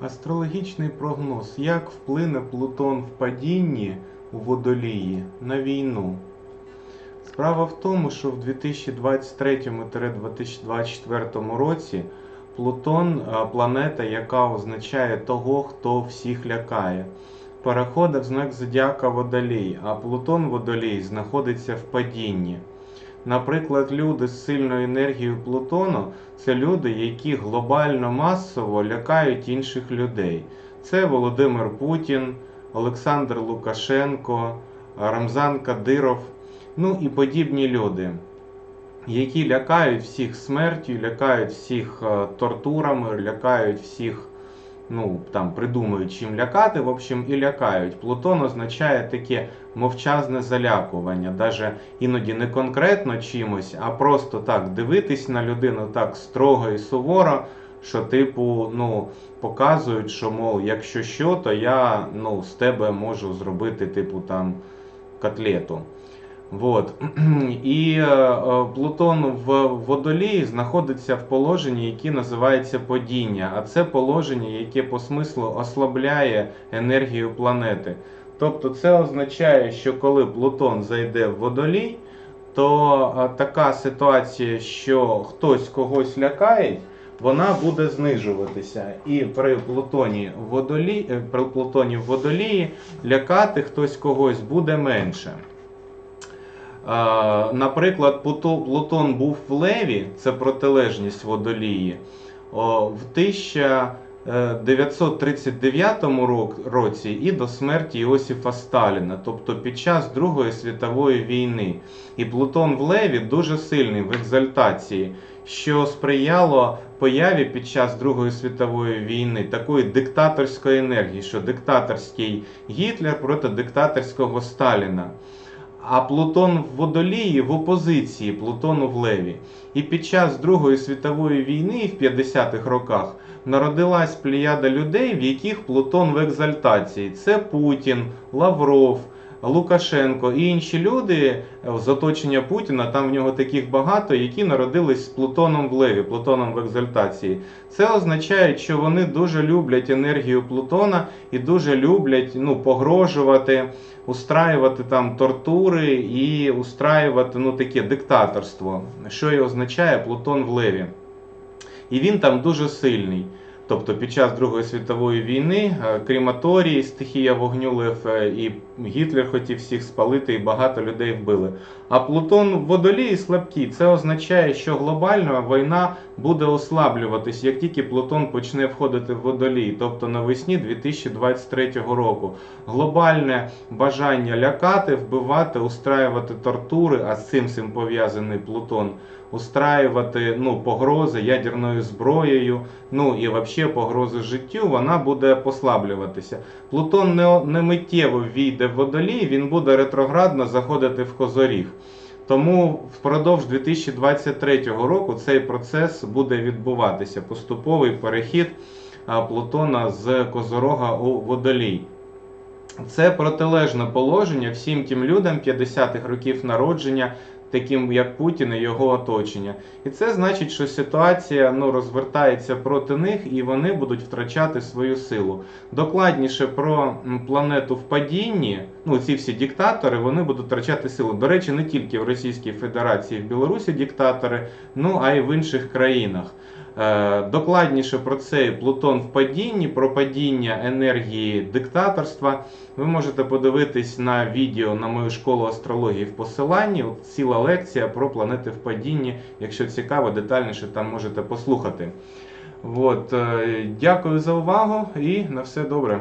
Астрологічний прогноз. Як вплине Плутон в падінні у водолії на війну? Справа в тому, що в 2023-2024 році Плутон планета, яка означає того, хто всіх лякає. Переходить в знак Зодіака Водолій, а Плутон Водолій знаходиться в падінні. Наприклад, люди з сильною енергією Плутону це люди, які глобально масово лякають інших людей. Це Володимир Путін, Олександр Лукашенко, Рамзан Кадиров, ну і подібні люди, які лякають всіх смертю, лякають всіх е, тортурами, лякають всіх. Ну, там придумують чим лякати, в общем, і лякають. Плутон означає таке мовчазне залякування, даже іноді не конкретно чимось, а просто так дивитись на людину так строго і суворо, що, типу, ну, показують, що, мов, якщо що, то я ну, з тебе можу зробити, типу, там, котлету. Вот. І е, е, Плутон в водолії знаходиться в положенні, яке називається падіння. А це положення, яке по смислу ослабляє енергію планети. Тобто це означає, що коли Плутон зайде в водолій, то е, така ситуація, що хтось когось лякає, вона буде знижуватися. І при Плутоні в водолі, е, при Плутоні в водолії лякати хтось когось буде менше. Е, Наприклад, Плутон був в Леві, це протилежність водолії, в 1939 році і до смерті Іосифа Сталіна, тобто під час Другої світової війни. І Плутон в Леві дуже сильний в екзальтації, що сприяло появі під час Другої світової війни такої диктаторської енергії, що диктаторський Гітлер проти диктаторського Сталіна. А Плутон в водолії в опозиції Плутону в Леві. І під час Другої світової війни в 50-х роках народилась плеяда людей, в яких Плутон в екзальтації. Це Путін, Лавров, Лукашенко і інші люди з оточення Путіна, там в нього таких багато, які народились з Плутоном в Леві, Плутоном в екзальтації. Це означає, що вони дуже люблять енергію Плутона і дуже люблять ну, погрожувати устраювати там тортури і устраювати ну, таке диктаторство, що і означає Плутон в Леві. І він там дуже сильний. Тобто під час Другої світової війни е, крематорії, стихія вогню лев, і Гітлер хотів всіх спалити, і багато людей вбили. А Плутон в водолії слабкий. Це означає, що глобальна війна буде ослаблюватись, як тільки Плутон почне входити в водолій, тобто навесні 2023 року. Глобальне бажання лякати, вбивати, устраювати тортури, а з цим цим пов'язаний Плутон. Устраювати ну, погрози ядерною зброєю, ну і взагалі погрози життю, вона буде послаблюватися. Плутон не, не миттєво війде в водолій, він буде ретроградно заходити в козоріг. Тому впродовж 2023 року цей процес буде відбуватися. Поступовий перехід Плутона з Козорога у водолій. Це протилежне положення всім тим людям 50-х років народження, таким як Путін і його оточення. І це значить, що ситуація ну, розвертається проти них і вони будуть втрачати свою силу. Докладніше про планету в падінні, ну ці всі диктатори, вони будуть втрачати силу. До речі, не тільки в Російській Федерації, в Білорусі диктатори, ну а й в інших країнах. Е, Докладніше про цей Плутон в падінні, про падіння енергії диктаторства. Ви можете подивитись на відео на мою школу астрології в посиланні. От ціла лекція про планети в падінні. Якщо цікаво, детальніше там можете послухати. От, е, дякую за увагу і на все добре.